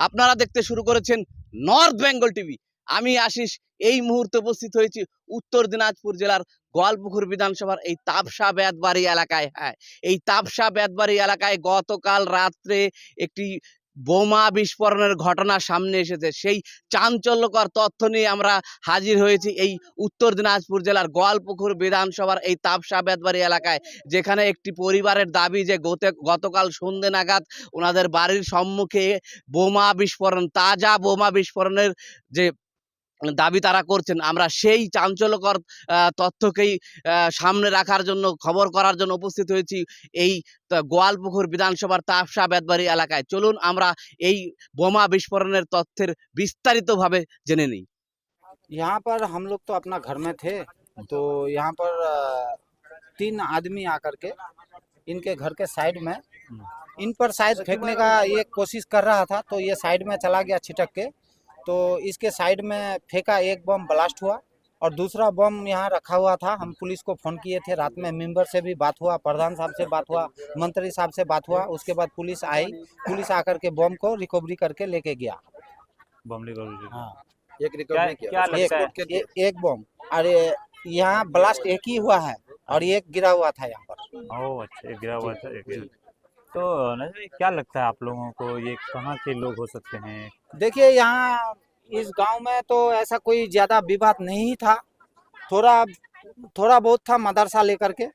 আপনারা দেখতে শুরু করেছেন নর্থ বেঙ্গল টিভি আমি আশিস, এই মুহূর্তে উপস্থিত হয়েছি উত্তর দিনাজপুর জেলার গোয়ালপুকুর বিধানসভার এই তাপসা বেদবাড়ি এলাকায়। হ্যাঁ এই তাপসা বেদবাড়ি এলাকায় গতকাল রাত্রে একটি বোমা বিস্ফোরণের ঘটনা সামনে এসেছে। সেই চাঞ্চল্যকর তথ্য নিয়ে আমরা হাজির হয়েছি এই উত্তর দিনাজপুর জেলার গোয়ালপুকুর বিধানসভার এই তাপসা বেদবাড়ি এলাকায়, যেখানে একটি পরিবারের দাবি যে গতে, গতকাল সন্ধ্যে নাগাদ ওনাদের বাড়ির সম্মুখে বোমা বিস্ফোরণ, তাজা বোমা বিস্ফোরণের যে দাবি তারা করছেন আমরা সেই চাঞ্চল্যকর আহ, তথ্যকেই আহ, সামনে রাখার জন্য খবর করার জন্য উপস্থিত হয়েছি এই তা- গোয়ালপুকুর বিধানসভার তাপসা বেদবাড়ি এলাকায় চলুন আমরা এই বোমা বিস্ফোরণের তথ্যের বিস্তারিতভাবে জেনে নিই यहाँ पर हम लोग तो अपना घर में थे तो यहाँ पर अ, तीन आदमी आकर के इनके घर के साइड में इन पर शायद फेंकने का ये कोशिश कर रहा था तो ये साइड में चला गया छिटक के तो इसके साइड में फेंका एक बम ब्लास्ट हुआ और दूसरा बम यहाँ रखा हुआ था। हम पुलिस को फ़ोन किए थे रात में मेंबर से भी बात हुआ प्रधान साहब से बात हुआ मंत्री साहब से बात हुआ उसके बाद पुलिस आई पुलिस आकर के बम को रिकवरी करके लेके गया। बमली गौरी हाँ। एक क्या रिकवरी किया है? एक बम। ये- यहाँ ब्लास्ट एक ही हुआ है और एक गिरा हुआ था यहाँ पर। अच्छा एक गिरा हुआ था तो नज़र, क्या लगता है आप लोगों को ये कहाँ के लोग हो सकते हैं? देखिए, यहाँ इस गाँव में तो ऐसा कोई ज़्यादा विवाद नहीं था। थोड़ा थोड़ा बहुत था मदरसा लेकर के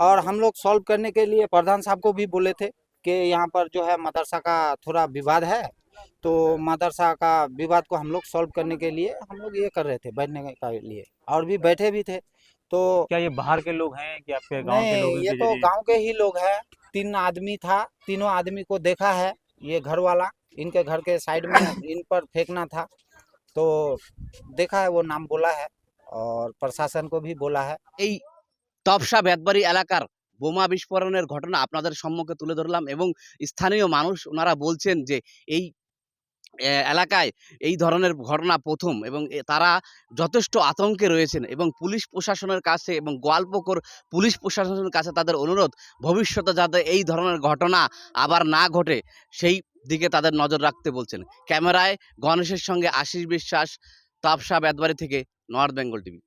और हम लोग सॉल्व करने के लिए प्रधान साहब को भी बोले थे कि यहाँ पर जो है मदरसा का थोड़ा विवाद है। तो मदरसा का विवाद को हम लोग सॉल्व करने के लिए हम लोग ये कर रहे थे बैठने के लिए और भी बैठे भी थे। तो क्या ये बाहर के लोग हैं कि आपके गांव के लोग नहीं हैं ये कि तो ये- गांव के ही लोग हैं तीन आदमी था तीनों आदमी को देखा है ये घर वाला इनके घर के साइड में इन पर फेंकना था तो देखा है वो नाम बोला है और प्रशासन को भी बोला है এই তপসা বেদবাড়ি এলাকার বোমা বিস্ফোরণের ঘটনা আপনাদের সম্মুখে তুলে ধরলাম এবং স্থানীয় মানুষ ওনারা বলছেন যে এই আহ, এলাকায় এই ধরনের ঘটনা প্রথম এবং তারা যথেষ্ট আতঙ্কে রয়েছেন এবং পুলিশ প্রশাসনের কাছে এবং গোয়ালপকর পুলিশ প্রশাসনের কাছে তাদের অনুরোধ, ভবিষ্যতে যাতে এই ধরনের ঘটনা আবার না ঘটে, সেই দিকে তাদের নজর রাখতে বলছেন। ক্যামেরায় গণেশের সঙ্গে আশিস বিশ্বাস, তাপসা বেদবাড়ি থেকে নর্থ বেঙ্গল টিভি।